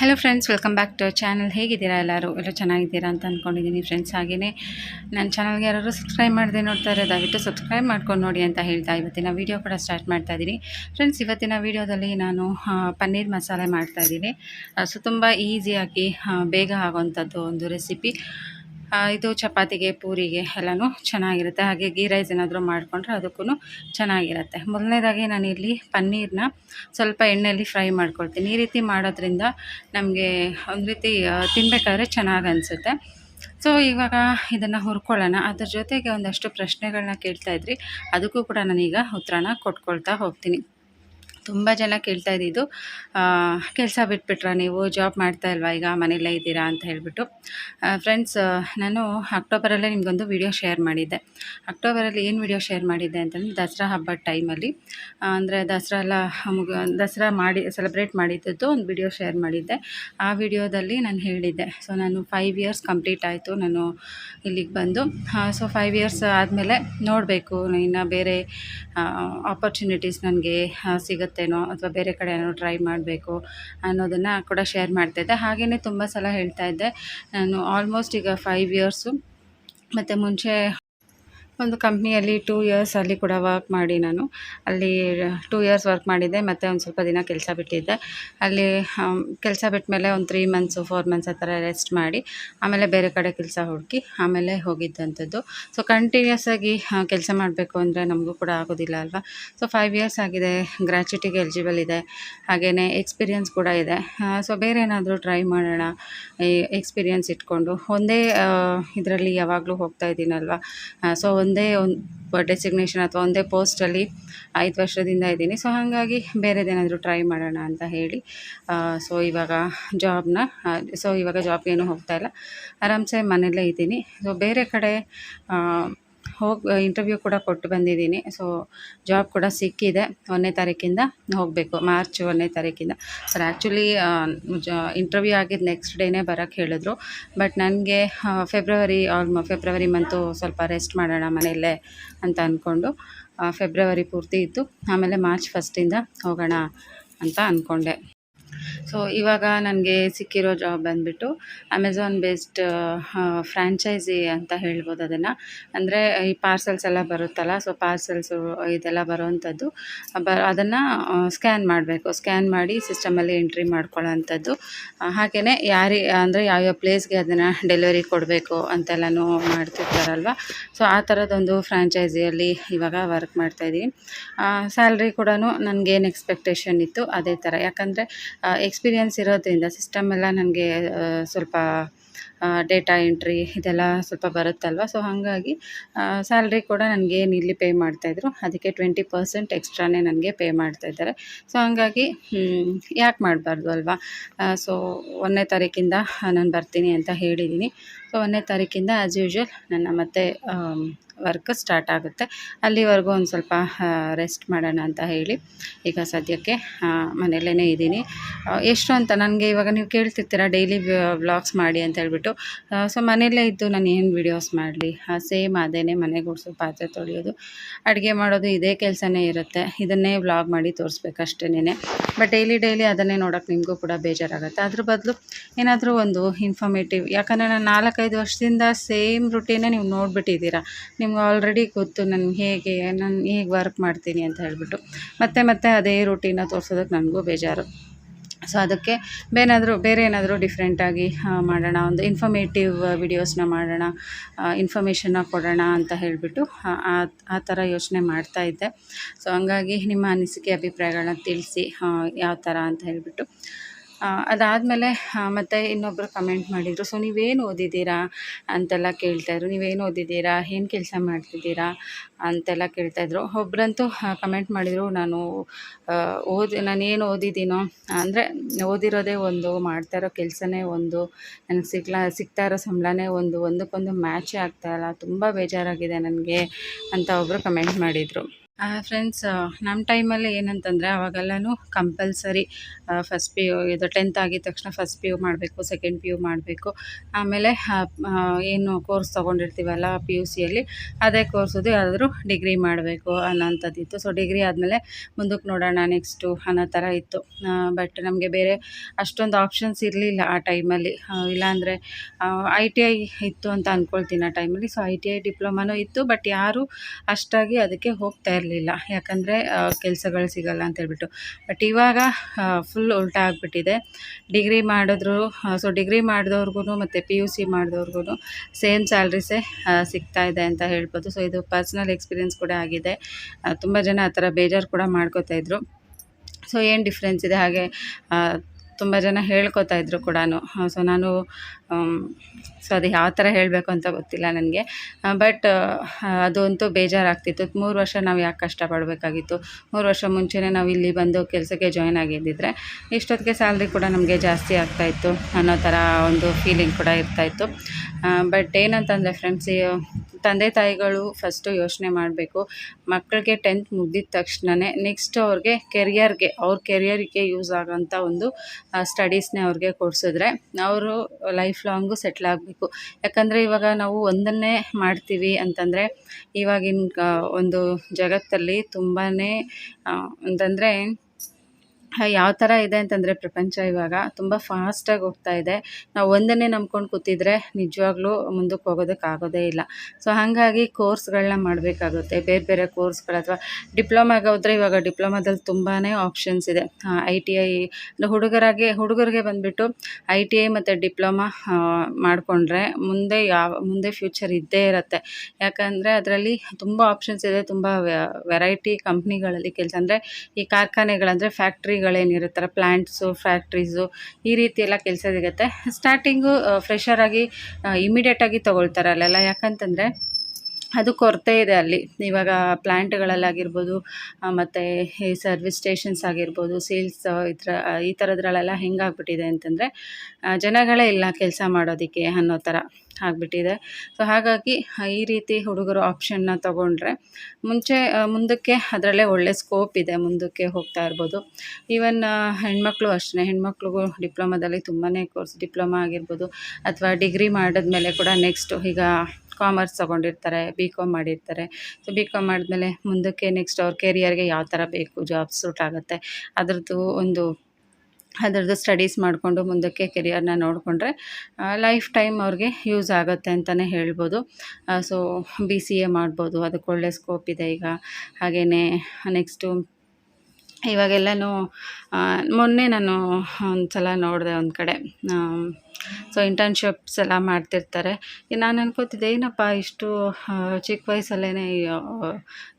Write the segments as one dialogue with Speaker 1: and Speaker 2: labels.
Speaker 1: Hello friends welcome back to channel ಹೇಗಿದ್ದೀರಾ ಎಲ್ಲರೂ? ಎಲ್ಲ ಚೆನ್ನಾಗಿದ್ದೀರಾ ಅಂತ ಅಂದ್ಕೊಂಡಿದ್ದೀನಿ ಫ್ರೆಂಡ್ಸ್ ಹಾಗೆಯೇ ನನ್ನ ಚಾನಲ್ಗೆ ಯಾರು ಸಬ್ಸ್ಕ್ರೈಬ್ ಮಾಡದೆ ನೋಡ್ತಾರೆ ದಯವಿಟ್ಟು ಸಬ್ಸ್ಕ್ರೈಬ್ ಮಾಡ್ಕೊಂಡು ನೋಡಿ ಅಂತ ಹೇಳ್ತಾ ಇವತ್ತಿನ ವೀಡಿಯೋ ಕೂಡ ಸ್ಟಾರ್ಟ್ ಮಾಡ್ತಾ ಇದ್ದೀನಿ. ಫ್ರೆಂಡ್ಸ್ ಇವತ್ತಿನ ವೀಡಿಯೋದಲ್ಲಿ ನಾನು ಪನ್ನೀರ್ ಮಸಾಲೆ ಮಾಡ್ತಾ ಇದ್ದೀನಿ. ಸೊ ತುಂಬ ಈಸಿಯಾಗಿ ಬೇಗ ಆಗೋವಂಥದ್ದು ಒಂದು ರೆಸಿಪಿ ಇದು ಚಪಾತಿಗೆ, ಪೂರಿಗೆ ಎಲ್ಲನೂ ಚೆನ್ನಾಗಿರುತ್ತೆ. ಹಾಗೆ ಗೀ ರೈಸ್ ಏನಾದರೂ ಮಾಡಿಕೊಂಡ್ರೆ ಅದಕ್ಕೂ ಚೆನ್ನಾಗಿರುತ್ತೆ. ಮೊದಲನೇದಾಗಿ ನಾನಿಲ್ಲಿ ಪನ್ನೀರನ್ನ ಸ್ವಲ್ಪ ಎಣ್ಣೆಯಲ್ಲಿ ಫ್ರೈ ಮಾಡ್ಕೊಳ್ತೀನಿ. ಈ ರೀತಿ ಮಾಡೋದ್ರಿಂದ ನಮಗೆ ಒಂದು ರೀತಿ ತಿನ್ನಬೇಕಾದ್ರೆ ಚೆನ್ನಾಗಿ ಅನಿಸುತ್ತೆ. ಸೊ ಇವಾಗ ಇದನ್ನು ಹುರ್ಕೊಳ್ಳೋಣ. ಅದ್ರ ಜೊತೆಗೆ ಒಂದಷ್ಟು ಪ್ರಶ್ನೆಗಳನ್ನ ಕೇಳ್ತಾ ಇದ್ರಿ. ಅದಕ್ಕೂ ಕೂಡ ನಾನೀಗ ಉತ್ತರನ ಕೊಟ್ಕೊಳ್ತಾ ಹೋಗ್ತೀನಿ. ತುಂಬ ಜನ ಕೇಳ್ತಾ ಇದ್ದಿದ್ದು ಕೆಲಸ ಬಿಟ್ಬಿಟ್ರಾ ನೀವು? ಜಾಬ್ ಮಾಡ್ತಾ ಇಲ್ವಾ ಈಗ? ಮನೆಯಲ್ಲೇ ಇದ್ದೀರಾ ಅಂತ ಹೇಳಿಬಿಟ್ಟು. ಫ್ರೆಂಡ್ಸ್ ನಾನು ಅಕ್ಟೋಬರಲ್ಲೇ ನಿಮಗೊಂದು ವಿಡಿಯೋ ಶೇರ್ ಮಾಡಿದ್ದೆ. ಅಕ್ಟೋಬರಲ್ಲಿ ಏನು ವಿಡಿಯೋ ಶೇರ್ ಮಾಡಿದ್ದೆ ಅಂತಂದರೆ ದಸರಾ ಹಬ್ಬದ ಟೈಮಲ್ಲಿ ಅಂದರೆ ದಸರಾ ಎಲ್ಲ ಮುಗ, ದಸರಾ ಮಾಡಿ ಸೆಲೆಬ್ರೇಟ್ ಮಾಡಿದ್ದದ್ದು ಒಂದು ವಿಡಿಯೋ ಶೇರ್ ಮಾಡಿದ್ದೆ. ಆ ವಿಡಿಯೋದಲ್ಲಿ ನಾನು ಹೇಳಿದ್ದೆ ಸೊ ನಾನು ಫೈವ್ ಇಯರ್ಸ್ ಕಂಪ್ಲೀಟ್ ಆಯಿತು, ನಾನು ಇಲ್ಲಿಗೆ ಬಂದು. ಸೊ ಫೈವ್ ಇಯರ್ಸ್ ಆದಮೇಲೆ ನೋಡಬೇಕು, ಇನ್ನು ಬೇರೆ ಆಪರ್ಚುನಿಟೀಸ್ ನನಗೆ ಸಿಗುತ್ತೇನೋ ಅಥವಾ ಬೇರೆ ಕಡೆ ಏನೋ ಟ್ರೈ ಮಾಡಬೇಕು ಅನ್ನೋದನ್ನು ಕೂಡ ಶೇರ್ ಮಾಡ್ತಾಯಿದ್ದೆ ಹಾಗೆಯೇ ತುಂಬ ಸಲ ಹೇಳ್ತಾ ಇದ್ದೆ. ನಾನು ಆಲ್ಮೋಸ್ಟ್ ಈಗ ಫೈವ್ ಇಯರ್ಸು ಮತ್ತು ಮುಂಚೆ ಒಂದು ಕಂಪ್ನಿಯಲ್ಲಿ ಟೂ ಇಯರ್ಸ್ ಅಲ್ಲಿ ಕೂಡ ವರ್ಕ್ ಮಾಡಿ ನಾನು. ಅಲ್ಲಿ ಟೂ ಇಯರ್ಸ್ ವರ್ಕ್ ಮಾಡಿದ್ದೆ, ಮತ್ತು ಒಂದು ಸ್ವಲ್ಪ ದಿನ ಕೆಲಸ ಬಿಟ್ಟಿದ್ದೆ. ಅಲ್ಲಿ ಕೆಲಸ ಬಿಟ್ಟ ಮೇಲೆ ಒಂದು ತ್ರೀ ಮಂತ್ಸು ಫೋರ್ ಮಂತ್ಸ್ ಆ ಥರ ರೆಸ್ಟ್ ಮಾಡಿ, ಆಮೇಲೆ ಬೇರೆ ಕಡೆ ಕೆಲಸ ಹುಡುಕಿ, ಆಮೇಲೆ ಹೋಗಿದ್ದಂಥದ್ದು. ಸೊ ಕಂಟಿನ್ಯೂಸ್ ಆಗಿ ಕೆಲಸ ಮಾಡಬೇಕು ಅಂದರೆ ನಮಗೂ ಕೂಡ ಆಗೋದಿಲ್ಲ ಅಲ್ವಾ? ಸೊ ಫೈವ್ ಇಯರ್ಸ್ ಆಗಿದೆ ಗ್ರ್ಯಾಚುಟಿಗೆ ಎಲಿಜಿಬಲ್ ಇದೆ. ಹಾಗೆಯೇ ಎಕ್ಸ್ಪೀರಿಯನ್ಸ್ ಕೂಡ ಇದೆ. ಸೊ ಬೇರೆ ಏನಾದರೂ ಟ್ರೈ ಮಾಡೋಣ ಎಕ್ಸ್ಪೀರಿಯನ್ಸ್ ಇಟ್ಕೊಂಡು. ಒಂದೇ ಇದರಲ್ಲಿ ಯಾವಾಗಲೂ ಹೋಗ್ತಾ ಇದ್ದೀನಲ್ವ? ಸೊ ಒಂದು ಡೆಸಿಗ್ನೇಷನ್ ಅಥವಾ ಒಂದೇ ಪೋಸ್ಟಲ್ಲಿ ಐದು ವರ್ಷದಿಂದ ಇದ್ದೀನಿ. ಸೊ ಹಾಗಾಗಿ ಬೇರೆದೇನಾದರೂ ಟ್ರೈ ಮಾಡೋಣ ಅಂತ ಹೇಳಿ. ಸೊ ಇವಾಗ ಜಾಬ್ನ ಸೊ ಇವಾಗ ಜಾಬ್ಗೇನು ಹೋಗ್ತಾ ಇಲ್ಲ. ಆರಾಮ್ಸೆ ಮನೆಯಲ್ಲೇ ಇದ್ದೀನಿ. ಸೊ ಬೇರೆ ಕಡೆ ಹೋಗಿ ಇಂಟರ್ವ್ಯೂ ಕೂಡ ಕೊಟ್ಟು ಬಂದಿದ್ದೀನಿ. ಸೊ ಜಾಬ್ ಕೂಡ ಸಿಕ್ಕಿದೆ ಒಂದನೇ ತಾರೀಕಿಂದ ಹೋಗಬೇಕು ಮಾರ್ಚ್ ಒಂದನೇ ತಾರೀಕಿಂದ. ಸರ್ ಆ್ಯಕ್ಚುಲಿ ಜ ಇಂಟರ್ವ್ಯೂ ಆಗಿದ್ದು ನೆಕ್ಸ್ಟ್ ಡೇನೇ ಬರೋಕ್ಕೆ ಹೇಳಿದ್ರು. ಬಟ್ ನನಗೆ ಫೆಬ್ರವರಿ ಆಲ್ಮೋ ಫೆಬ್ರವರಿ ಮಂತು ಸ್ವಲ್ಪ ರೆಸ್ಟ್ ಮಾಡೋಣ ಮನೆಯಲ್ಲೇ ಅಂತ ಅಂದ್ಕೊಂಡು ಫೆಬ್ರವರಿ ಪೂರ್ತಿ ಇತ್ತು. ಆಮೇಲೆ ಮಾರ್ಚ್ ಫಸ್ಟಿಂದ ಹೋಗೋಣ ಅಂತ ಅಂದ್ಕೊಂಡೆ ಸೊ ಇವಾಗ ನನಗೆ ಸಿಕ್ಕಿರೋ ಜಾಬ್ ಬಂದುಬಿಟ್ಟು ಅಮೆಝಾನ್ ಬೇಸ್ಡ್ ಫ್ರ್ಯಾಂಚೈಸಿ ಅಂತ ಹೇಳ್ಬೋದು ಅದನ್ನು. ಅಂದರೆ ಈ ಪಾರ್ಸೆಲ್ಸ್ ಎಲ್ಲ ಬರುತ್ತಲ್ಲ ಸೊ ಪಾರ್ಸೆಲ್ಸು ಇದೆಲ್ಲ ಬರೋವಂಥದ್ದು ಬ, ಅದನ್ನು ಸ್ಕ್ಯಾನ್ ಮಾಡಬೇಕು. ಸ್ಕ್ಯಾನ್ ಮಾಡಿ ಸಿಸ್ಟಮಲ್ಲಿ ಎಂಟ್ರಿ ಮಾಡ್ಕೊಳ್ಳೋ ಅಂಥದ್ದು ಹಾಗೆಯೇ ಯಾರಿ, ಅಂದರೆ ಯಾವ್ಯಾವ ಪ್ಲೇಸ್ಗೆ ಅದನ್ನು ಡೆಲಿವರಿ ಕೊಡಬೇಕು ಅಂತೆಲ್ಲನೂ ಮಾಡ್ತಿರ್ತಾರಲ್ವ? ಸೊ ಆ ಥರದೊಂದು ಫ್ರ್ಯಾಂಚೈಸಿಯಲ್ಲಿ ಇವಾಗ ವರ್ಕ್ ಮಾಡ್ತಾಯಿದ್ದೀನಿ ಸ್ಯಾಲ್ರಿ ಕೂಡ ನನಗೇನು ಎಕ್ಸ್ಪೆಕ್ಟೇಷನ್ ಇತ್ತು, ಅದೇ ಥರ ಯಾಕಂದರೆ ಎಕ್ಸ್ಪೀರಿಯನ್ಸ್ ಇರೋದ್ರಿಂದ ಸಿಸ್ಟಮ್ ಎಲ್ಲ ನನಗೆ ಸ್ವಲ್ಪ ಡೇಟಾ ಎಂಟ್ರಿ ಇದೆಲ್ಲ ಸ್ವಲ್ಪ ಬರುತ್ತಲ್ವ? ಸೊ ಹಾಗಾಗಿ ಸ್ಯಾಲ್ರಿ ಕೂಡ ನನಗೇನು ಇಲ್ಲಿ ಪೇ ಮಾಡ್ತಾಯಿದ್ರು ಅದಕ್ಕೆ ಟ್ವೆಂಟಿ ಪರ್ಸೆಂಟ್ ಎಕ್ಸ್ಟ್ರಾನೇ ನನಗೆ ಪೇ ಮಾಡ್ತಾಯಿದ್ದಾರೆ ಸೊ ಹಾಗಾಗಿ ಯಾಕೆ ಮಾಡಬಾರ್ದು ಅಲ್ವಾ? ಸೊ ಒಂದನೇ ತಾರೀಕಿಂದ ನಾನು ಬರ್ತೀನಿ ಅಂತ ಹೇಳಿದ್ದೀನಿ ಸೊ ಒಂದನೇ ತಾರೀಕಿಂದ ಆ್ಯಸ್ ಯೂಶ್ವಲ್ ನನ್ನ ಮತ್ತೆ ವರ್ಕ್ ಸ್ಟಾರ್ಟ್ ಆಗುತ್ತೆ. ಅಲ್ಲಿವರೆಗೂ ಒಂದು ಸ್ವಲ್ಪ ರೆಸ್ಟ್ ಮಾಡೋಣ ಅಂತ ಹೇಳಿ ಈಗ ಸದ್ಯಕ್ಕೆ ಮನೆಯಲ್ಲೇ ಇದ್ದೀನಿ. ಎಷ್ಟು ಅಂತ ನನಗೆ ಇವಾಗ ನೀವು ಕೇಳ್ತಿರ್ತೀರ ಡೈಲಿ ವ್ಲಾಗ್ಸ್ ಮಾಡಿ ಅಂತ ಹೇಳ್ಬಿಟ್ಟು. ಸೊ ಮನೆಯಲ್ಲೇ ಇದ್ದು ನಾನು ಏನು ವಿಡಿಯೋಸ್ ಮಾಡಲಿ? ಸೇಮ್ ಅದೇ ಮನೆ ಗುಡಿಸೋ ಪಾತ್ರೆ ತೊಳೆಯೋದು, ಅಡುಗೆ ಮಾಡೋದು ಇದೇ ಕೆಲಸನೇ ಇರುತ್ತೆ. ಇದನ್ನೇ ವ್ಲಾಗ್ ಮಾಡಿ ತೋರಿಸ್ಬೇಕು ಅಷ್ಟೇನೆ ಬಟ್ ಡೈಲಿ ಡೈಲಿ ಅದನ್ನೇ ನೋಡೋಕೆ ನಿಮಗೂ ಕೂಡ ಬೇಜಾರಾಗುತ್ತೆ. ಅದ್ರ ಬದಲು ಏನಾದರೂ ಒಂದು ಇನ್ಫಾರ್ಮೇಟಿವ್ ಯಾಕಂದರೆ ನಾನು ನಾಲ್ಕೈದು ವರ್ಷದಿಂದ ಸೇಮ್ ರುಟೀನೇ ನೀವು ನೋಡಿಬಿಟ್ಟಿದ್ದೀರಾ. ನಿಮ್ಗೆ ಆಲ್ರೆಡಿ ಗೊತ್ತು ನಾನು ಹೇಗೆ ನಾನು ಹೇಗೆ ವರ್ಕ್ ಮಾಡ್ತೀನಿ ಅಂತ ಹೇಳಿಬಿಟ್ಟು. ಮತ್ತೆ ಮತ್ತೆ ಅದೇ ರೂಟೀನ ತೋರಿಸೋದಕ್ಕೆ ನನಗೂ ಬೇಜಾರು. ಸೊ ಅದಕ್ಕೆ ಬೇನಾದರೂ, ಬೇರೆ ಏನಾದರೂ ಡಿಫ್ರೆಂಟಾಗಿ ಮಾಡೋಣ, ಒಂದು ಇನ್ಫಾರ್ಮೇಟಿವ್ ವಿಡಿಯೋಸ್ನ ಮಾಡೋಣ ಇನ್ಫಾರ್ಮೇಷನ್ನ ಕೊಡೋಣ ಅಂತ ಹೇಳಿಬಿಟ್ಟು, ಆ ಥರ ಯೋಚನೆ ಮಾಡ್ತಾ ಇದ್ದೆ. ಸೊ ಹಂಗಾಗಿ ನಿಮ್ಮ ಅನಿಸಿಕೆ, ಅಭಿಪ್ರಾಯಗಳನ್ನ ತಿಳಿಸಿ ಯಾವ ಥರ ಅಂತ ಹೇಳಿಬಿಟ್ಟು. ಅದಾದಮೇಲೆ ಮತ್ತು ಇನ್ನೊಬ್ಬರು ಕಮೆಂಟ್ ಮಾಡಿದರು ಸೊ ನೀವೇನು ಓದಿದ್ದೀರಾ? ಅಂತೆಲ್ಲ ಕೇಳ್ತಾಯಿದ್ರು ನೀವೇನು ಓದಿದ್ದೀರಾ? ಏನು ಕೆಲಸ ಮಾಡ್ತಿದ್ದೀರಾ? ಅಂತೆಲ್ಲ ಕೇಳ್ತಾಯಿದ್ರು ಒಬ್ಬರಂತೂ ಕಮೆಂಟ್ ಮಾಡಿದರು, ನಾನು ಓದಿ ನಾನೇನು ಓದಿದ್ದೀನೋ? ಅಂದರೆ, ಓದಿರೋದೇ ಒಂದು, ಮಾಡ್ತಾ ಇರೋ ಕೆಲಸನೇ ಒಂದು, ನನಗೆ ಸಿಗ್ಲಾ ಸಿಗ್ತಾ ಇರೋ ಸಂಬಳನೇ ಒಂದು, ಒಂದಕ್ಕೊಂದು ಮ್ಯಾಚೇ ಆಗ್ತಾಯಿಲ್ಲ ತುಂಬ ಬೇಜಾರಾಗಿದೆ ನನಗೆ, ಅಂತ ಒಬ್ಬರು ಕಮೆಂಟ್ ಮಾಡಿದರು. ಫ್ರೆಂಡ್ಸ್ ನಮ್ಮ ಟೈಮಲ್ಲಿ ಏನಂತಂದರೆ ಅವಾಗೆಲ್ಲನೂ ಕಂಪಲ್ಸರಿ ಫಸ್ಟ್ ಪಿ ಯು ಇದು ಟೆಂತ್ ಆಗಿದ ತಕ್ಷಣ ಫಸ್ಟ್ ಪಿ ಯು ಮಾಡಬೇಕು ಸೆಕೆಂಡ್ ಪಿ ಯು ಮಾಡಬೇಕು. ಆಮೇಲೆ ಏನು ಕೋರ್ಸ್ ತೊಗೊಂಡಿರ್ತೀವಲ್ಲ ಪಿ ಯು ಸಿಯಲ್ಲಿ ಅದೇ ಕೋರ್ಸದು ಯಾವುದಾದ್ರೂ ಡಿಗ್ರಿ ಮಾಡಬೇಕು ಅನ್ನೋಂಥದ್ದಿತ್ತು. ಸೊ ಡಿಗ್ರಿ ಆದಮೇಲೆ ಮುಂದಕ್ಕೆ ನೋಡೋಣ ನೆಕ್ಸ್ಟು ಅನ್ನೋ ಥರ ಇತ್ತು. ಬಟ್ ನಮಗೆ ಬೇರೆ ಅಷ್ಟೊಂದು ಆಪ್ಷನ್ಸ್ ಇರಲಿಲ್ಲ ಆ ಟೈಮಲ್ಲಿ ಇಲ್ಲಾಂದರೆ ಐ ಟಿ ಐ ಇತ್ತು ಅಂತ ಅಂದ್ಕೊಳ್ತೀನಿ ಆ ಟೈಮಲ್ಲಿ ಸೊ ಐ ಟಿ ಐ ಡಿಪ್ಲೊಮಾನೂ ಇತ್ತು ಬಟ್ ಯಾರೂ ಅಷ್ಟಾಗಿ ಅದಕ್ಕೆ ಹೋಗ್ತಾ ಇರಲಿಲ್ಲ. ಯಾಕಂದರೆ ಕೆಲಸಗಳು ಸಿಗಲ್ಲ ಅಂತ ಹೇಳ್ಬಿಟ್ಟು. ಬಟ್ ಇವಾಗ ಫುಲ್ ಉಲ್ಟಾ ಆಗಿಬಿಟ್ಟಿದೆ. ಡಿಗ್ರಿ ಮಾಡಿದ್ರು ಸೊ ಡಿಗ್ರಿ ಮಾಡಿದವ್ರಿಗೂ ಮತ್ತು ಪಿ ಯು ಸಿ ಮಾಡಿದವ್ರಿಗೂ ಸೇಮ್ ಸ್ಯಾಲ್ರಿಸೇ ಸಿಗ್ತಾ ಇದೆ ಅಂತ ಹೇಳ್ಬೋದು. ಸೊ ಇದು ಪರ್ಸ್ನಲ್ ಎಕ್ಸ್ಪೀರಿಯೆನ್ಸ್ ಕೂಡ ಆಗಿದೆ. ತುಂಬ ಜನ ಆ ಥರ ಬೇಜಾರು ಕೂಡ ಮಾಡ್ಕೋತಾಯಿದ್ರು ಸೊ ಏನು ಡಿಫ್ರೆನ್ಸ್ ಇದೆ? ಹಾಗೆ ತುಂಬ ಜನ ಹೇಳ್ಕೊತಾ ಇದ್ರು ಕೂಡ ಸೊ ನಾನು ಸೊ ಅದು ಯಾವ ಥರ ಹೇಳಬೇಕು ಅಂತ ಗೊತ್ತಿಲ್ಲ ನನಗೆ. ಬಟ್ ಅದಂತೂ ಬೇಜಾರಾಗ್ತಿತ್ತು. ಮೂರು ವರ್ಷ ನಾವು ಯಾಕೆ ಕಷ್ಟಪಡಬೇಕಾಗಿತ್ತು? ಮೂರು ವರ್ಷ ಮುಂಚೆನೇ ನಾವು ಇಲ್ಲಿ ಬಂದು ಕೆಲಸಕ್ಕೆ ಜಾಯ್ನ್ ಆಗಿದ್ದಿದ್ರೆ ಇಷ್ಟೊತ್ತಿಗೆ ಸ್ಯಾಲ್ರಿ ಕೂಡ ನಮಗೆ ಜಾಸ್ತಿ ಆಗ್ತಾಯಿತ್ತು ಅನ್ನೋ ಥರ ಒಂದು ಫೀಲಿಂಗ್ ಕೂಡ ಇರ್ತಾಯಿತ್ತು ಬಟ್ ಏನಂತಂದರೆ ಫ್ರೆಂಡ್ಸ್ ತಂದೆ ತಾಯಿಗಳು ಫಸ್ಟು ಯೋಚನೆ ಮಾಡಬೇಕು. ಮಕ್ಕಳಿಗೆ ಟೆಂತ್ ಮುಗಿದ ತಕ್ಷಣವೇ ನೆಕ್ಸ್ಟ್ ಅವ್ರಿಗೆ ಕೆರಿಯರ್ಗೆ ಅವ್ರ ಕೆರಿಯರಿಗೆ ಯೂಸ್ ಆಗೋಂಥ ಒಂದು ಸ್ಟಡೀಸ್ನೇ ಅವ್ರಿಗೆ ಕೊಡಿಸಿದ್ರೆ ಅವರು ಲೈಫ್ ಲಾಂಗು ಸೆಟ್ಲ್ ಆಗಬೇಕು. ಯಾಕಂದರೆ ಇವಾಗ ನಾವು ಒಂದನ್ನೇ ಮಾಡ್ತೀವಿ ಅಂತಂದರೆ ಇವಾಗಿನ ಒಂದು ಜಗತ್ತಲ್ಲಿ ತುಂಬಾ ಅಂತಂದರೆ ಯಾವ ಥರ ಇದೆ ಅಂತಂದರೆ ಪ್ರಪಂಚ ಇವಾಗ ತುಂಬ ಫಾಸ್ಟಾಗಿ ಹೋಗ್ತಾ ಇದೆ. ನಾವು ಒಂದನ್ನೇ ನಂಬ್ಕೊಂಡು ಕೂತಿದ್ರೆ ನಿಜವಾಗ್ಲೂ ಮುಂದಕ್ಕೆ ಹೋಗೋದಕ್ಕೆ ಆಗೋದೇ ಇಲ್ಲ. ಸೊ ಹಾಗಾಗಿ ಕೋರ್ಸ್ಗಳನ್ನ ಮಾಡಬೇಕಾಗುತ್ತೆ. ಬೇರೆ ಬೇರೆ ಕೋರ್ಸ್ಗಳು ಅಥವಾ ಡಿಪ್ಲೊಮಾಗೆ ಹೋದರೆ ಇವಾಗ ಡಿಪ್ಲೊಮಾದಲ್ಲಿ ತುಂಬಾ ಆಪ್ಷನ್ಸ್ ಇದೆ. ಐ ಟಿ ಐ ಹುಡುಗರಾಗೆ, ಹುಡುಗರಿಗೆ ಬಂದುಬಿಟ್ಟು ಐ ಟಿ ಐ ಮತ್ತು ಡಿಪ್ಲೊಮಾ ಮಾಡಿಕೊಂಡ್ರೆ ಮುಂದೆ ಯಾವ, ಮುಂದೆ ಫ್ಯೂಚರ್ ಇದ್ದೇ ಇರುತ್ತೆ. ಯಾಕಂದರೆ ಅದರಲ್ಲಿ ತುಂಬ ಆಪ್ಷನ್ಸ್ ಇದೆ, ತುಂಬ ವೆರೈಟಿ ಕಂಪ್ನಿಗಳಲ್ಲಿ ಕೆಲಸ. ಅಂದರೆ ಈ ಕಾರ್ಖಾನೆಗಳಂದರೆ ಫ್ಯಾಕ್ಟ್ರಿಗಳು ಫ್ಯಾಕ್ಟ್ರಿಗಳೇನಿರುತ್ತಲ್ಲ ಪ್ಲ್ಯಾಂಟ್ಸು ಫ್ಯಾಕ್ಟ್ರೀಸು ಈ ರೀತಿ ಎಲ್ಲ ಕೆಲಸ ಸಿಗುತ್ತೆ ಸ್ಟಾರ್ಟಿಂಗು ಫ್ರೆಷರಾಗಿ ಇಮಿಡಿಯೇಟಾಗಿ ತೊಗೊಳ್ತಾರೆ ಅಲ್ಲೆಲ್ಲ ಯಾಕಂತಂದರೆ ಅದು ಕೊರತೆ ಇದೆ ಅಲ್ಲಿ. ಇವಾಗ ಪ್ಲ್ಯಾಂಟ್ಗಳಲ್ಲಾಗಿರ್ಬೋದು ಮತ್ತು ಈ ಸರ್ವಿಸ್ ಸ್ಟೇಷನ್ಸ್ ಆಗಿರ್ಬೋದು, ಸೇಲ್ಸ್ ಈ ಥರ ಈ ಥರದ್ರಲ್ಲೆಲ್ಲ ಹೆಂಗಾಗ್ಬಿಟ್ಟಿದೆ ಅಂತಂದರೆ ಜನಗಳೇ ಇಲ್ಲ ಕೆಲಸ ಮಾಡೋದಕ್ಕೆ ಅನ್ನೋ ಥರ ಆಗ್ಬಿಟ್ಟಿದೆ. ಸೊ ಹಾಗಾಗಿ ಈ ರೀತಿ ಹುಡುಗರು ಆಪ್ಷನ್ನ ತೊಗೊಂಡ್ರೆ ಮುಂಚೆ ಮುಂದಕ್ಕೆ ಅದರಲ್ಲೇ ಒಳ್ಳೆ ಸ್ಕೋಪ್ ಇದೆ ಮುಂದಕ್ಕೆ ಹೋಗ್ತಾ ಇರ್ಬೋದು. ಈವನ್ ಹೆಣ್ಮಕ್ಳು ಅಷ್ಟೇ. ಹೆಣ್ಮಕ್ಳಿಗೂ ಡಿಪ್ಲೊಮಾದಲ್ಲಿ ತುಂಬಾ ಕೋರ್ಸ್ ಡಿಪ್ಲೊಮಾ ಆಗಿರ್ಬೋದು, ಅಥವಾ ಡಿಗ್ರಿ ಮಾಡಿದ್ಮೇಲೆ ಕೂಡ ನೆಕ್ಸ್ಟು ಈಗ ಕಾಮರ್ಸ್ ತಗೊಂಡಿರ್ತಾರೆ ಬಿ ಕಾಮ್ ಮಾಡಿರ್ತಾರೆ. ಸೊ ಬಿ ಕಾಮ್ ಮಾಡಿದ್ಮೇಲೆ ಮುಂದಕ್ಕೆ ನೆಕ್ಸ್ಟ್ ಅವ್ರ ಕೆರಿಯರ್ಗೆ ಯಾವ ಥರ ಬೇಕು ಜಾಬ್ ಸೂಟ್ ಆಗುತ್ತೆ, ಅದರದ್ದು ಒಂದು, ಅದರದ್ದು ಸ್ಟಡೀಸ್ ಮಾಡಿಕೊಂಡು ಮುಂದಕ್ಕೆ ಕೆರಿಯರ್ನ ನೋಡಿಕೊಂಡ್ರೆ ಲೈಫ್ ಟೈಮ್ ಅವ್ರಿಗೆ ಯೂಸ್ ಆಗುತ್ತೆ ಅಂತಲೇ ಹೇಳ್ಬೋದು. ಸೊ ಬಿ ಸಿ ಎ ಮಾಡ್ಬೋದು, ಅದಕ್ಕೆ ಒಳ್ಳೆ ಸ್ಕೋಪ್ ಇದೆ ಈಗ. ಹಾಗೆಯೇ ನೆಕ್ಸ್ಟು ಇವಾಗೆಲ್ಲನೂ ಮೊನ್ನೆ ನಾನು ಒಂದು ಸಲ ನೋಡಿದೆ ಒಂದು ಕಡೆ ಸೊ ಇಂಟರ್ನ್ಶಿಪ್ಸ್ ಎಲ್ಲ ಮಾಡ್ತಿರ್ತಾರೆ. ನಾನು ಅನ್ಕೋತಿದ್ದೆ, ಏನಪ್ಪ ಇಷ್ಟು ಚಿಕ್ಕ ವಯಸ್ಸಲ್ಲೇ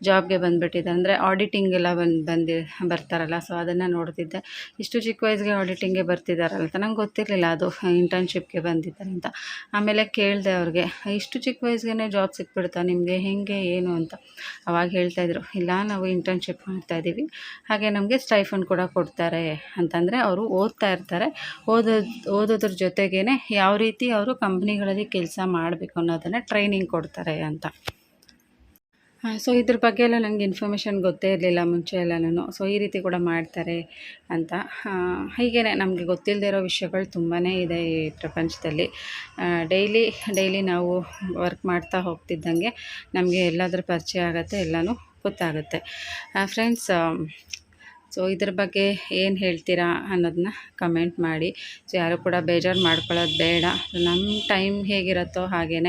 Speaker 1: ಜಾಬ್ಗೆ ಬಂದುಬಿಟ್ಟಿದೆ. ಅಂದರೆ ಆಡಿಟಿಂಗ್ ಎಲ್ಲ ಬಂದು ಬಂದು, ಬರ್ತಾರಲ್ಲ. ಸೊ ಅದನ್ನು ನೋಡ್ತಿದ್ದೆ. ಇಷ್ಟು ಚಿಕ್ಕ ವಯಸ್ಸಿಗೆ ಆಡಿಟಿಂಗ್ಗೆ ಬರ್ತಿದ್ದಾರಲ್ಲ ಅಂತ. ನಂಗೆ ಗೊತ್ತಿರಲಿಲ್ಲ ಅದು ಇಂಟರ್ನ್ಶಿಪ್ಗೆ ಬಂದಿದ್ದಾರೆ ಅಂತ. ಆಮೇಲೆ ಕೇಳಿದೆ ಅವ್ರಿಗೆ, ಇಷ್ಟು ಚಿಕ್ಕ ವಯಸ್ಸಿಗೆ ಜಾಬ್ ಸಿಕ್ಬಿಡ್ತಾ? ನಿಮಗೆ ಹೇಗೆ, ಏನು ಅಂತ? ಅವಾಗ ಹೇಳ್ತಾಯಿದ್ರು ಇಲ್ಲ, ನಾವು ಇಂಟರ್ನ್ಶಿಪ್ ಮಾಡ್ತಾಯಿದ್ದೀವಿ ಹಾಗೆ ನಮಗೆ ಸ್ಟೈಫನ್ ಕೂಡ ಕೊಡ್ತಾರೆ. ಅಂತಂದರೆ ಅವರು ಓದ್ತಾ ಇರ್ತಾರೆ. ಓದೋದು, ಓದೋದ್ರ ಜೊತೆಗೆ ಯಾವ ರೀತಿ ಅವರು ಕಂಪ್ನಿಗಳಲ್ಲಿ ಕೆಲಸ ಮಾಡಬೇಕು ಅನ್ನೋದನ್ನು ಟ್ರೈನಿಂಗ್ ಕೊಡ್ತಾರೆ ಅಂತ. ಸೊ ಇದ್ರ ಬಗ್ಗೆ ಎಲ್ಲ ನನಗೆ ಇನ್ಫಾರ್ಮೇಷನ್ ಗೊತ್ತೇ ಇರಲಿಲ್ಲ ಮುಂಚೆ ಎಲ್ಲನೂ. ಸೊ ಈ ರೀತಿ ಕೂಡ ಮಾಡ್ತಾರೆ ಅಂತ. ಹೀಗೇ ನಮಗೆ ಗೊತ್ತಿಲ್ಲದೆ ಇರೋ ವಿಷಯಗಳು ತುಂಬಾ ಇದೆ ಈ ಪ್ರಪಂಚದಲ್ಲಿ. ಡೈಲಿ ಡೈಲಿ ನಾವು ವರ್ಕ್ ಮಾಡ್ತಾ ಹೋಗ್ತಿದ್ದಂಗೆ ನಮಗೆ ಎಲ್ಲಾದರೂ ಪರಿಚಯ ಆಗುತ್ತೆ, ಎಲ್ಲನೂ ಗೊತ್ತಾಗುತ್ತೆ. ಫ್ರೆಂಡ್ಸ್ ಸೊ ಇದ್ರ ಬಗ್ಗೆ ಏನು ಹೇಳ್ತೀರಾ ಅನ್ನೋದನ್ನ ಕಮೆಂಟ್ ಮಾಡಿ. ಸೊ ಯಾರು ಕೂಡ ಬೇಜಾರು ಮಾಡ್ಕೊಳ್ಳೋದು ಬೇಡ. ನಮ್ಮ ಟೈಮ್ ಹೇಗಿರುತ್ತೋ ಹಾಗೇ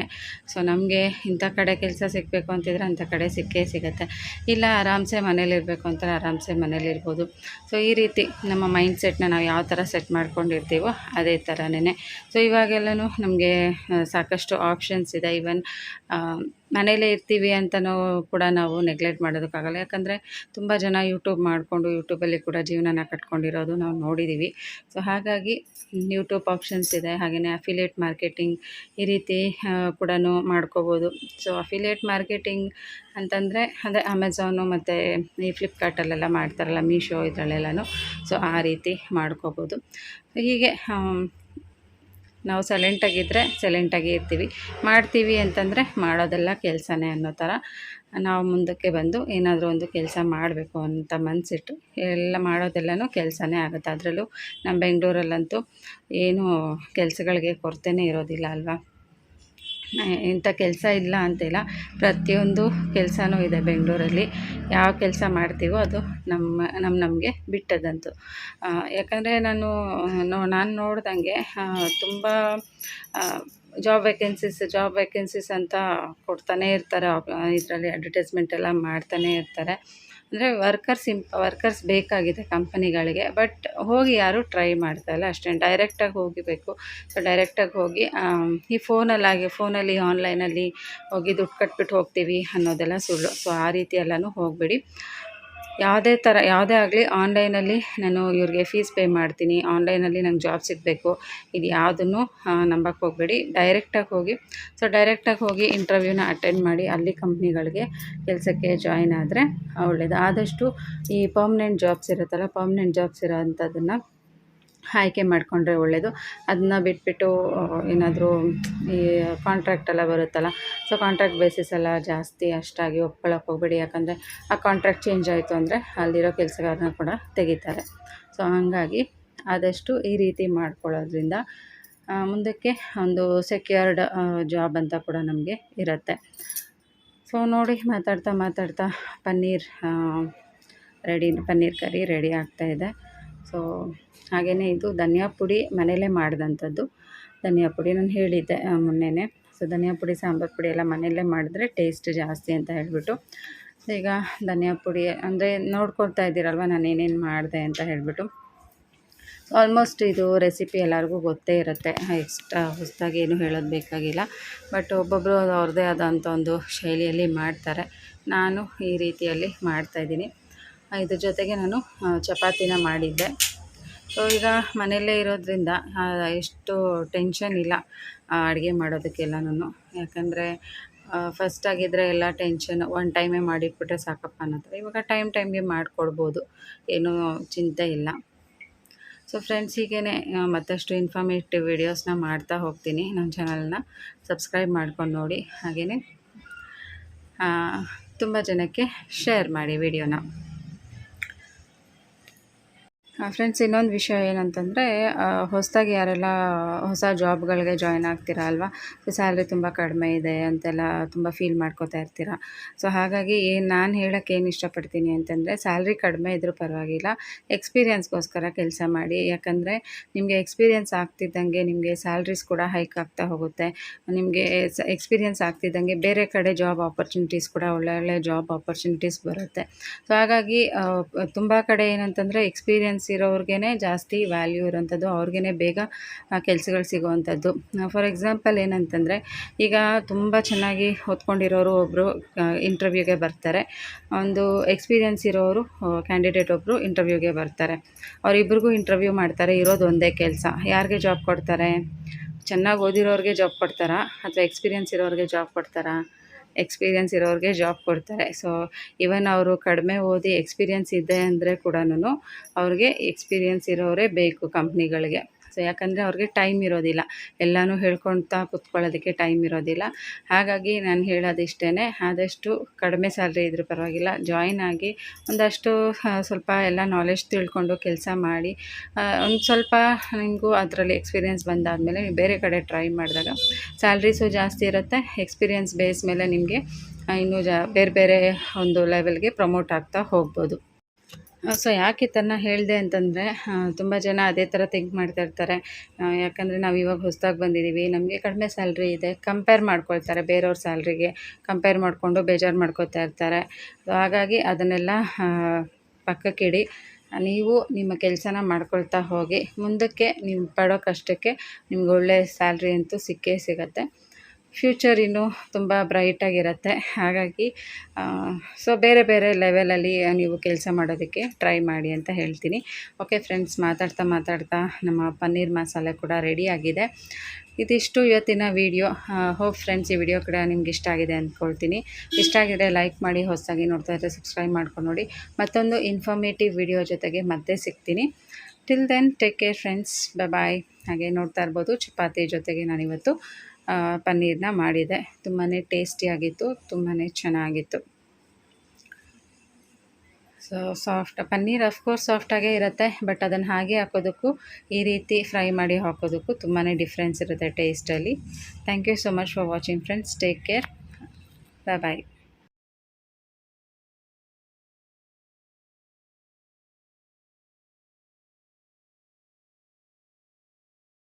Speaker 1: ಸೊ ನಮಗೆ ಇಂಥ ಕಡೆ ಕೆಲಸ ಸಿಗಬೇಕು ಅಂತಿದ್ರೆ ಅಂಥ ಕಡೆ ಸಿಕ್ಕೇ ಸಿಗುತ್ತೆ. ಇಲ್ಲ, ಆರಾಮ್ಸೆ ಮನೇಲಿರಬೇಕು ಅಂತಾರೆ, ಆರಾಮ್ಸೆ ಮನೇಲಿರ್ಬೋದು ಸೊ ಈ ರೀತಿ ನಮ್ಮ ಮೈಂಡ್ ಸೆಟ್ನ ನಾವು ಯಾವ ಥರ ಸೆಟ್ ಮಾಡ್ಕೊಂಡಿರ್ತೀವೋ ಅದೇ ಥರನೇ ಸೊ ಇವಾಗೆಲ್ಲನೂ ನಮಗೆ ಸಾಕಷ್ಟು ಆಪ್ಷನ್ಸ್ ಇದೆ. ಈವನ್ ಮನೇಲೇ ಇರ್ತೀವಿ ಅಂತಲೂ ಕೂಡ ನಾವು ನೆಗ್ಲೆಕ್ಟ್ ಮಾಡೋದಕ್ಕಾಗಲ್ಲ. ಯಾಕಂದರೆ ತುಂಬ ಜನ ಯೂಟ್ಯೂಬ್ ಮಾಡಿಕೊಂಡು ಯೂಟ್ಯೂಬಲ್ಲಿ ಕೂಡ ಜೀವನನ ಕಟ್ಕೊಂಡಿರೋದು ನಾವು ನೋಡಿದ್ದೀವಿ ಸೊ ಹಾಗಾಗಿ ಯೂಟ್ಯೂಬ್ ಆಪ್ಷನ್ಸ್ ಇದೆ. ಹಾಗೆಯೇ ಅಫಿಲಿಯೇಟ್ ಮಾರ್ಕೆಟಿಂಗ್ ಈ ರೀತಿ ಕೂಡ ಮಾಡ್ಕೋಬೋದು. ಸೊ ಅಫಿಲಿಯೇಟ್ ಮಾರ್ಕೆಟಿಂಗ್ ಅಂತಂದರೆ ಅದೇ ಅಮೆಝಾನು ಮತ್ತು ಈ ಫ್ಲಿಪ್ಕಾರ್ಟಲ್ಲೆಲ್ಲ ಮಾಡ್ತಾರಲ್ಲ ಮೀಶೋ ಇದರಲ್ಲೆಲ್ಲನೂ. ಸೊ ಆ ರೀತಿ ಮಾಡ್ಕೋಬೋದು. ಹೀಗೆ ನಾವು ಸೈಲೆಂಟಾಗಿದ್ದರೆ ಸೈಲೆಂಟಾಗಿ ಇರ್ತೀವಿ. ಮಾಡ್ತೀವಿ ಅಂತಂದರೆ ಮಾಡೋದೆಲ್ಲ ಕೆಲಸನೇ ಅನ್ನೋ ಥರ. ನಾವು ಮುಂದಕ್ಕೆ ಬಂದು ಏನಾದರೂ ಒಂದು ಕೆಲಸ ಮಾಡಬೇಕು ಅಂತ ಮನಸ್ಸಿಟ್ಟು ಎಲ್ಲ ಮಾಡೋದೆಲ್ಲನೂ ಕೆಲಸನೇ ಆಗುತ್ತೆ. ಅದರಲ್ಲೂ ನಮ್ಮ ಬೆಂಗಳೂರಲ್ಲಂತೂ ಏನೂ ಕೆಲಸಗಳಿಗೆ ಕೊರತೆನೇ ಇರೋದಿಲ್ಲ ಅಲ್ವಾ? ಇಂಥ ಕೆಲಸ ಇಲ್ಲ ಅಂತಿಲ್ಲ. ಪ್ರತಿಯೊಂದು ಕೆಲಸನೂ ಇದೆ ಬೆಂಗಳೂರಲ್ಲಿ. ಯಾವ ಕೆಲಸ ಮಾಡ್ತೀವೋ ಅದು ನಮ್ಮ ನಮ್ಮ ನಮಗೆ ಬಿಟ್ಟದಂತು. ಯಾಕಂದರೆ ನಾನು, ನೋ, ನಾನು ನೋಡ್ದಂಗೆ ತುಂಬ ಜಾಬ್ ವೇಕೆನ್ಸೀಸ್ ಜಾಬ್ ವೇಕೆನ್ಸೀಸ್ ಅಂತ ಕೊಡ್ತಾನೆ ಇರ್ತಾರೆ ಇದರಲ್ಲಿ ಅಡ್ವರ್ಟೈಸ್ಮೆಂಟ್ ಎಲ್ಲ ಮಾಡ್ತಾನೆ ಇರ್ತಾರೆ. ಅಂದರೆ ವರ್ಕರ್ಸ್ ಇಂಪ್ ವರ್ಕರ್ಸ್ ಬೇಕಾಗಿದೆ ಕಂಪನಿಗಳಿಗೆ ಬಟ್ ಹೋಗಿ ಯಾರೂ ಟ್ರೈ ಮಾಡ್ತಾಯಿಲ್ಲ ಅಷ್ಟೇ ಡೈರೆಕ್ಟಾಗಿ ಹೋಗಬೇಕು. ಸೊ ಡೈರೆಕ್ಟಾಗಿ ಹೋಗಿ ಈ ಫೋನಲ್ಲಾಗಿ ಫೋನಲ್ಲಿ ಆನ್ಲೈನಲ್ಲಿ ಹೋಗಿ ದುಡ್ಡು ಕಟ್ಬಿಟ್ಟು ಹೋಗ್ತೀವಿ ಅನ್ನೋದೆಲ್ಲ ಸುಳ್ಳು. ಸೊ ಆ ರೀತಿ ಎಲ್ಲನೂ ಹೋಗಬೇಡಿ. ಯಾವುದೇ ಥರ, ಯಾವುದೇ ಆಗಲಿ ಆನ್ಲೈನಲ್ಲಿ ನಾನು ಇವ್ರಿಗೆ ಫೀಸ್ ಪೇ ಮಾಡ್ತೀನಿ. ಆನ್ಲೈನಲ್ಲಿ ನಂಗೆ ಜಾಬ್ ಸಿಗಬೇಕು. ಇದು ಯಾವುದನ್ನು ನಂಬಕ್ಕೆ ಹೋಗಬೇಡಿ. ಡೈರೆಕ್ಟಾಗಿ ಹೋಗಿ, ಸೊ ಡೈರೆಕ್ಟಾಗಿ ಹೋಗಿ ಇಂಟರ್ವ್ಯೂನ ಅಟೆಂಡ್ ಮಾಡಿ ಅಲ್ಲಿ ಕಂಪ್ನಿಗಳಿಗೆ ಕೆಲಸಕ್ಕೆ ಜಾಯಿನ್ ಆದರೆ ಒಳ್ಳೆಯದು ಆದಷ್ಟು ಈ ಪರ್ಮ್ನೆಂಟ್ ಜಾಬ್ಸ್ ಇರುತ್ತಲ್ಲ, ಪರ್ಮ್ನೆಂಟ್ ಜಾಬ್ಸ್ ಇರೋ ಅಂಥದ್ದನ್ನು ಆಯ್ಕೆ ಮಾಡಿಕೊಂಡ್ರೆ ಒಳ್ಳೆಯದು ಅದನ್ನ ಬಿಟ್ಬಿಟ್ಟು ಏನಾದರೂ, ಈ ಕಾಂಟ್ರಾಕ್ಟ್ ಎಲ್ಲ ಬರುತ್ತಲ್ಲ. ಸೊ ಕಾಂಟ್ರಾಕ್ಟ್ ಬೇಸಿಸ್ ಎಲ್ಲ ಜಾಸ್ತಿ ಅಷ್ಟಾಗಿ ಒಪ್ಕೊಳ್ಳೋಕೆ ಹೋಗಬೇಡಿ. ಯಾಕಂದರೆ, ಆ ಕಾಂಟ್ರಾಕ್ಟ್ ಚೇಂಜ್ ಆಯಿತು ಅಂದರೆ ಅಲ್ಲಿರೋ ಕೆಲಸಗಾರನ ಕೂಡ ತೆಗಿತಾರೆ. ಸೊ ಹಾಗಾಗಿ ಆದಷ್ಟು ಈ ರೀತಿ ಮಾಡ್ಕೊಳ್ಳೋದ್ರಿಂದ ಮುಂದಕ್ಕೆ ಒಂದು ಸೆಕ್ಯೂರ್ಡ್ ಜಾಬ್ ಅಂತ ಕೂಡ ನಮಗೆ ಇರುತ್ತೆ. ಸೊ ನೋಡಿ, ಮಾತಾಡ್ತಾ ಮಾತಾಡ್ತಾ paneer ready paneer curry ready ಆಗ್ತಾಯಿದೆ ಸೊ ಹಾಗೆಯೇ ಇದು ಧನಿಯಾ ಪುಡಿ ಮನೆಯಲ್ಲೇ ಮಾಡಿದಂಥದ್ದು. ಧನಿಯಾ ಪುಡಿ ನಾನು ಹೇಳಿದ್ದೆ ಮೊನ್ನೆನೇ. ಸೊ ಧನಿಯಾ ಪುಡಿ, ಸಾಂಬಾರು ಪುಡಿ ಎಲ್ಲ ಮನೆಯಲ್ಲೇ ಮಾಡಿದ್ರೆ ಟೇಸ್ಟ್ ಜಾಸ್ತಿ ಅಂತ ಹೇಳಿಬಿಟ್ಟು. ಈಗ ಧನಿಯಾ ಪುಡಿ ಅಂದರೆ ನೋಡ್ಕೊಳ್ತಾ ಇದ್ದೀರಲ್ವ, ನಾನು ಏನೇನು ಮಾಡಿದೆ ಅಂತ ಹೇಳಿಬಿಟ್ಟು. ಆಲ್ಮೋಸ್ಟ್ ಇದು ರೆಸಿಪಿ ಎಲ್ಲರಿಗೂ ಗೊತ್ತೇ ಇರುತ್ತೆ. ಎಕ್ಸ್ಟ್ರಾ ಹೊಸದಾಗಿ ಏನು ಹೇಳೋದು ಬೇಕಾಗಿಲ್ಲ. ಬಟ್ ಒಬ್ಬೊಬ್ಬರು ಅವ್ರದ್ದೇ ಆದಂಥ ಒಂದು ಶೈಲಿಯಲ್ಲಿ ಮಾಡ್ತಾರೆ. ನಾನು ಈ ರೀತಿಯಲ್ಲಿ ಮಾಡ್ತಾಯಿದ್ದೀನಿ ಇದ್ರ ಜೊತೆಗೆ ನಾನು ಚಪಾತಿನ ಮಾಡಿದ್ದೆ. ಸೊ ಈಗ ಮನೆಯಲ್ಲೇ ಇರೋದ್ರಿಂದ ಎಷ್ಟು ಟೆನ್ಷನ್ ಇಲ್ಲ ಅಡುಗೆ ಮಾಡೋದಕ್ಕೆಲ್ಲನೂ ಯಾಕಂದರೆ ಫಸ್ಟ್ ಆಗಿದ್ದರೆ ಎಲ್ಲ ಟೆನ್ಷನ್ ಒನ್ ಟೈಮೇ ಮಾಡಿಟ್ಬಿಟ್ರೆ ಸಾಕಪ್ಪ ಅನ್ನೋದ್ರೆ ಇವಾಗ ಟೈಮ್ ಟೈಮ್ಗೆ ಮಾಡಿಕೊಡ್ಬೋದು. ಏನೂ ಚಿಂತೆ ಇಲ್ಲ. ಸೊ ಫ್ರೆಂಡ್ಸ್ ಹೀಗೇ ಮತ್ತಷ್ಟು ಇನ್ಫಾರ್ಮೇಟಿವ್ ವಿಡಿಯೋಸ್ನ ಮಾಡ್ತಾ ಹೋಗ್ತೀನಿ. ನನ್ನ ಚಾನಲ್ನ ಸಬ್ಸ್ಕ್ರೈಬ್ ಮಾಡ್ಕೊಂಡು ನೋಡಿ. ಹಾಗೆಯೇ ತುಂಬ ಜನಕ್ಕೆ ಶೇರ್ ಮಾಡಿ ವಿಡಿಯೋನ ಫ್ರೆಂಡ್ಸ್ ಇನ್ನೊಂದು ವಿಷಯ ಏನಂತಂದರೆ ಹೊಸದಾಗಿ ಯಾರೆಲ್ಲ ಹೊಸ ಜಾಬ್ಗಳಿಗೆ ಜಾಯ್ನ್ ಆಗ್ತೀರಾ ಅಲ್ವಾ? ಸೊ ಸ್ಯಾಲ್ರಿ ತುಂಬ ಕಡಿಮೆ ಇದೆ ಅಂತೆಲ್ಲ ತುಂಬ ಫೀಲ್ ಮಾಡ್ಕೋತಾ ಇರ್ತೀರ? ಸೊ ಹಾಗಾಗಿ ನಾನು ಹೇಳೋಕ್ಕೆ ಏನು ಇಷ್ಟಪಡ್ತೀನಿ ಅಂತಂದರೆ ಸ್ಯಾಲ್ರಿ ಕಡಿಮೆ ಇದ್ದರೂ ಪರವಾಗಿಲ್ಲ. ಎಕ್ಸ್ಪೀರಿಯನ್ಸ್ಗೋಸ್ಕರ ಕೆಲಸ ಮಾಡಿ. ಯಾಕಂದರೆ, ನಿಮಗೆ ಎಕ್ಸ್ಪೀರಿಯನ್ಸ್ ಆಗ್ತಿದ್ದಂಗೆ ನಿಮಗೆ ಸ್ಯಾಲ್ರೀಸ್ ಕೂಡ ಹೈಕ್ ಆಗ್ತಾ ಹೋಗುತ್ತೆ. ನಿಮಗೆ ಎಕ್ಸ್ಪೀರಿಯನ್ಸ್ ಆಗ್ತಿದ್ದಂಗೆ ಬೇರೆ ಕಡೆ ಜಾಬ್ ಆಪರ್ಚುನಿಟೀಸ್ ಕೂಡ ಒಳ್ಳೆ ಒಳ್ಳೆ ಜಾಬ್ ಆಪರ್ಚುನಿಟೀಸ್ ಬರುತ್ತೆ. ಸೊ ಹಾಗಾಗಿ ತುಂಬ ಕಡೆ ಏನಂತಂದರೆ ಎಕ್ಸ್ಪೀರಿಯನ್ಸ್ ಇರೋರ್ಗೇ ಜಾಸ್ತಿ ವ್ಯಾಲ್ಯೂ ಇರೋವಂಥದ್ದು ಅವ್ರಿಗೇ ಬೇಗ ಕೆಲಸಗಳು ಸಿಗೋವಂಥದ್ದು ಫಾರ್ ಎಕ್ಸಾಂಪಲ್ ಏನಂತಂದರೆ, ಈಗ ತುಂಬ ಚೆನ್ನಾಗಿ ಓದ್ಕೊಂಡಿರೋರು ಒಬ್ಬರು ಇಂಟರ್ವ್ಯೂಗೆ ಬರ್ತಾರೆ. ಒಂದು ಎಕ್ಸ್ಪೀರಿಯನ್ಸ್ ಇರೋರು ಕ್ಯಾಂಡಿಡೇಟ್ ಒಬ್ಬರು ಇಂಟರ್ವ್ಯೂಗೆ ಬರ್ತಾರೆ. ಅವರಿಬ್ರಿಗೂ ಇಂಟರ್ವ್ಯೂ ಮಾಡ್ತಾರೆ, ಇರೋದು ಒಂದೇ ಕೆಲಸ. ಯಾರಿಗೆ ಜಾಬ್ ಕೊಡ್ತಾರೆ? ಚೆನ್ನಾಗಿ ಓದಿರೋರಿಗೆ ಜಾಬ್ ಕೊಡ್ತಾರಾ? ಅಥವಾ ಎಕ್ಸ್ಪೀರಿಯನ್ಸ್ ಇರೋರಿಗೆ ಜಾಬ್ ಕೊಡ್ತಾರಾ? ಎಕ್ಸ್ಪೀರಿಯನ್ಸ್ ಇರೋರಿಗೆ ಜಾಬ್ ಕೊಡ್ತಾರೆ. ಸೊ ಇವನ್ ಅವರು ಕಡಿಮೆ ಓದಿ ಎಕ್ಸ್ಪೀರಿಯನ್ಸ್ ಇದೆ ಅಂದರೆ ಕೂಡ ಅವ್ರಿಗೆ ಎಕ್ಸ್ಪೀರಿಯನ್ಸ್ ಇರೋರೇ ಬೇಕು ಕಂಪ್ನಿಗಳಿಗೆ ಸೊ ಯಾಕಂದರೆ ಅವ್ರಿಗೆ ಟೈಮ್ ಇರೋದಿಲ್ಲ. ಎಲ್ಲನೂ ಹೇಳ್ಕೊಳ್ತಾ ಕುತ್ಕೊಳ್ಳೋದಕ್ಕೆ ಟೈಮ್ ಇರೋದಿಲ್ಲ. ಹಾಗಾಗಿ ನಾನು ಹೇಳೋದಿಷ್ಟೇ ಆದಷ್ಟು ಕಡಿಮೆ ಸ್ಯಾಲ್ರಿ ಇದ್ರೂ ಪರವಾಗಿಲ್ಲ. ಜಾಯಿನ್ ಆಗಿ ಒಂದಷ್ಟು ಸ್ವಲ್ಪ ಎಲ್ಲ ನಾಲೆಜ್ ತಿಳ್ಕೊಂಡು ಕೆಲಸ ಮಾಡಿ ಒಂದು ಸ್ವಲ್ಪ ನಿಮಗೂ ಅದರಲ್ಲಿ ಎಕ್ಸ್ಪೀರಿಯೆನ್ಸ್ ಬಂದಾದಮೇಲೆ ನೀವು ಬೇರೆ ಕಡೆ ಟ್ರೈ ಮಾಡಿದಾಗ ಸ್ಯಾಲ್ರೀಸು ಜಾಸ್ತಿ ಇರುತ್ತೆ. ಎಕ್ಸ್ಪೀರಿಯೆನ್ಸ್ ಬೇಸ್ ಮೇಲೆ ನಿಮಗೆ ಇನ್ನೂ ಜಾ ಬೇರೆ ಬೇರೆ ಒಂದು ಲೆವೆಲ್ಗೆ ಪ್ರಮೋಟ್ ಆಗ್ತಾ ಹೋಗ್ಬೋದು. ಸೊ ಯಾಕೆ ತನ್ನ ಹೇಳಿದೆ ಅಂತಂದರೆ ತುಂಬ ಜನ ಅದೇ ಥರ ಥಿಂಕ್ ಮಾಡ್ತಾ ಇರ್ತಾರೆ. ಯಾಕಂದರೆ ನಾವು ಇವಾಗ ಹೊಸ್ದಾಗಿ ಬಂದಿದ್ದೀವಿ ನಮಗೆ ಕಡಿಮೆ ಸ್ಯಾಲ್ರಿ ಇದೆ ಕಂಪೇರ್ ಮಾಡ್ಕೊಳ್ತಾರೆ ಬೇರೆಯವ್ರ ಸ್ಯಾಲ್ರಿಗೆ ಕಂಪೇರ್ ಮಾಡಿಕೊಂಡು ಬೇಜಾರು ಮಾಡ್ಕೊತಾ ಇರ್ತಾರೆ. ಸೊ ಹಾಗಾಗಿ ಅದನ್ನೆಲ್ಲ ಪಕ್ಕಕ್ಕಿಡಿ ನೀವು ನಿಮ್ಮ ಕೆಲಸನ ಮಾಡ್ಕೊಳ್ತಾ ಹೋಗಿ, ಮುಂದಕ್ಕೆ ನೀವು ಪಡೋ ಕಷ್ಟಕ್ಕೆ ನಿಮ್ಗೆ ಒಳ್ಳೆಯ ಸ್ಯಾಲ್ರಿ ಅಂತೂ ಸಿಕ್ಕೇ ಸಿಗುತ್ತೆ. ಫ್ಯೂಚರ್ ಇನ್ನೂ ತುಂಬ ಬ್ರೈಟಾಗಿರುತ್ತೆ ಹಾಗಾಗಿ ಸೊ ಬೇರೆ ಬೇರೆ ಲೆವೆಲಲ್ಲಿ ನೀವು ಕೆಲಸ ಮಾಡೋದಕ್ಕೆ ಟ್ರೈ ಮಾಡಿ ಅಂತ ಹೇಳ್ತೀನಿ. ಓಕೆ ಫ್ರೆಂಡ್ಸ್ ಮಾತಾಡ್ತಾ ಮಾತಾಡ್ತಾ ನಮ್ಮ ಪನ್ನೀರ್ ಮಸಾಲೆ ಕೂಡ ರೆಡಿಯಾಗಿದೆ ಇದಿಷ್ಟು ಇವತ್ತಿನ ವೀಡಿಯೋ ಹೋಪ್ ಫ್ರೆಂಡ್ಸ್ ಈ ವಿಡಿಯೋ ಕೂಡ ನಿಮ್ಗೆ ಇಷ್ಟ ಆಗಿದೆ ಅಂದ್ಕೊಳ್ತೀನಿ ಇಷ್ಟ ಆಗಿದೆ ಲೈಕ್ ಮಾಡಿ, ಹೊಸದಾಗಿ ನೋಡ್ತಾ ಇದ್ದರೆ ಸಬ್ಸ್ಕ್ರೈಬ್ ಮಾಡ್ಕೊಂಡು ನೋಡಿ. ಮತ್ತೊಂದು ಇನ್ಫಾರ್ಮೇಟಿವ್ ವಿಡಿಯೋ ಜೊತೆಗೆ ಮತ್ತೆ ಸಿಗ್ತೀನಿ. Till then take care friends bye ಹಾಗೆ ನೋಡ್ತಾ ಇರ್ಬೋದು. ಚಪಾತಿ ಜೊತೆಗೆ ನಾನಿವತ್ತು. ಆ, ಪನ್ನೀರ್ನ ಮಾಡಿದೆ. ತುಂಬಾ ಟೇಸ್ಟಿಯಾಗಿತ್ತು ತುಂಬಾ ಚೆನ್ನಾಗಿತ್ತು. So soft paneer of course ಸಾಫ್ಟಾಗೇ ಇರುತ್ತೆ ಬಟ್ ಅದನ್ನು ಹಾಗೆ ಹಾಕೋದಕ್ಕೂ ಈ ರೀತಿ ಫ್ರೈ ಮಾಡಿ ಹಾಕೋದಕ್ಕೂ ತುಂಬಾ ಡಿಫ್ರೆನ್ಸ್ ಇರುತ್ತೆ ಟೇಸ್ಟಲ್ಲಿ thank you so much for watching friends take care bye bye